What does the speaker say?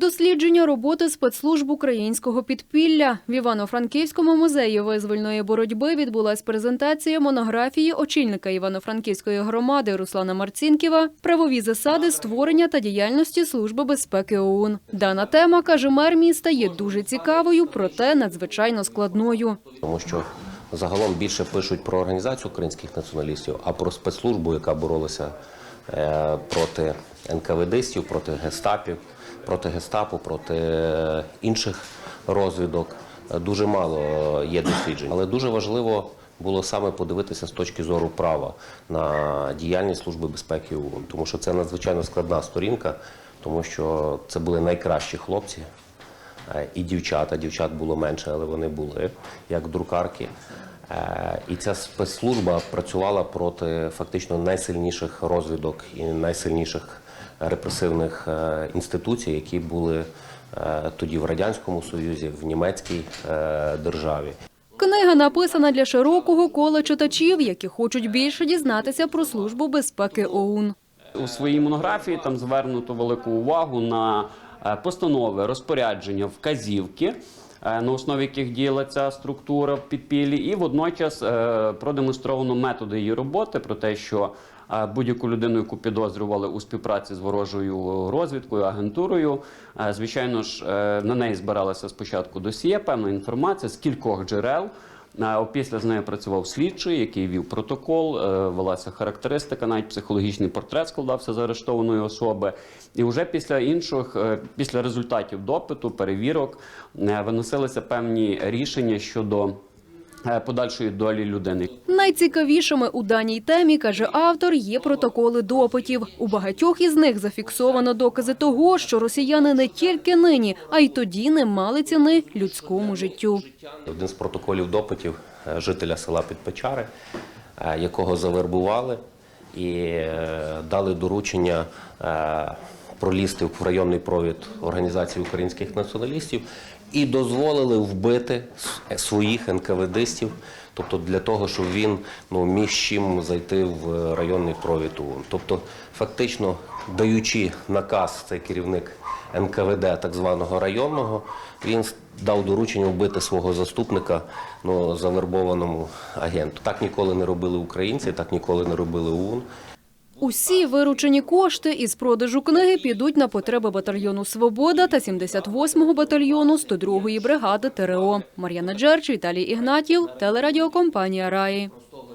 Дослідження роботи спецслужб українського підпілля в Івано-Франківському музеї визвольної боротьби відбулась презентація монографії очільника Івано-Франківської громади Руслана Марцінківа «Правові засади створення та діяльності Служби безпеки ОУН». Дана тема каже мер міста є дуже цікавою, проте надзвичайно складною. тому що загалом більше пишуть про організацію українських націоналістів, а про спецслужбу, яка боролася е, проти НКВДистів, проти гестапів, проти гестапу, проти е, інших розвідок. Дуже мало е, є досліджень, але дуже важливо. Було саме подивитися з точки зору права на діяльність Служби безпеки ОУН, тому що це надзвичайно складна сторінка, тому що це були найкращі хлопці, Е, і дівчата. Дівчат було менше, але вони були як друкарки. Е, І ця спецслужба працювала проти фактично найсильніших розвідок і найсильніших репресивних е, інституцій, які були е, тоді в радянському союзі, в німецькій державі. Книга написана для широкого кола читачів, які хочуть більше дізнатися про Службу безпеки ОУН. У своїй монографії там звернуто велику увагу на постанови, розпорядження, вказівки, е, на основі яких діяла ця структура в підпіллі, і водночас е, продемонстровано методи її роботи про те, що е, будь-яку людину, яку підозрювали у співпраці з ворожою розвідкою, агентурою, е, звичайно ж, е, на неї збиралася спочатку досьє, певна інформація з кількох джерел. Опісля з нею працював слідчий, який вів протокол, е, велася характеристика, навіть психологічний портрет складався з арештованої особи. І вже після інших, е, після результатів допиту, перевірок, е, виносилися певні рішення щодо подальшої долі людини. Найцікавішими у даній темі, каже автор, є протоколи допитів. У багатьох із них зафіксовано докази того, що росіяни не тільки нині, а й тоді не мали ціни людському життю. Один з протоколів допитів е, жителя села Підпечари, е, якого завербували і е, дали доручення е, пролізти в районний провід Організації українських націоналістів і дозволили вбити своїх НКВДистів, тобто для того, щоб він ну, міг чим зайти в районний провід ОУН. Тобто, фактично даючи наказ цей керівник НКВД так званого районного, він дав доручення вбити свого заступника ну, завербованому агенту. Так ніколи не робили українці, так ніколи не робили ОУН. Усі виручені кошти із продажу книги підуть на потреби батальйону Свобода та 78-го батальйону 102-ї бригади ТРО. Мар'яна Джерч, Віталій Ігнатів, телерадіокомпанія Раї.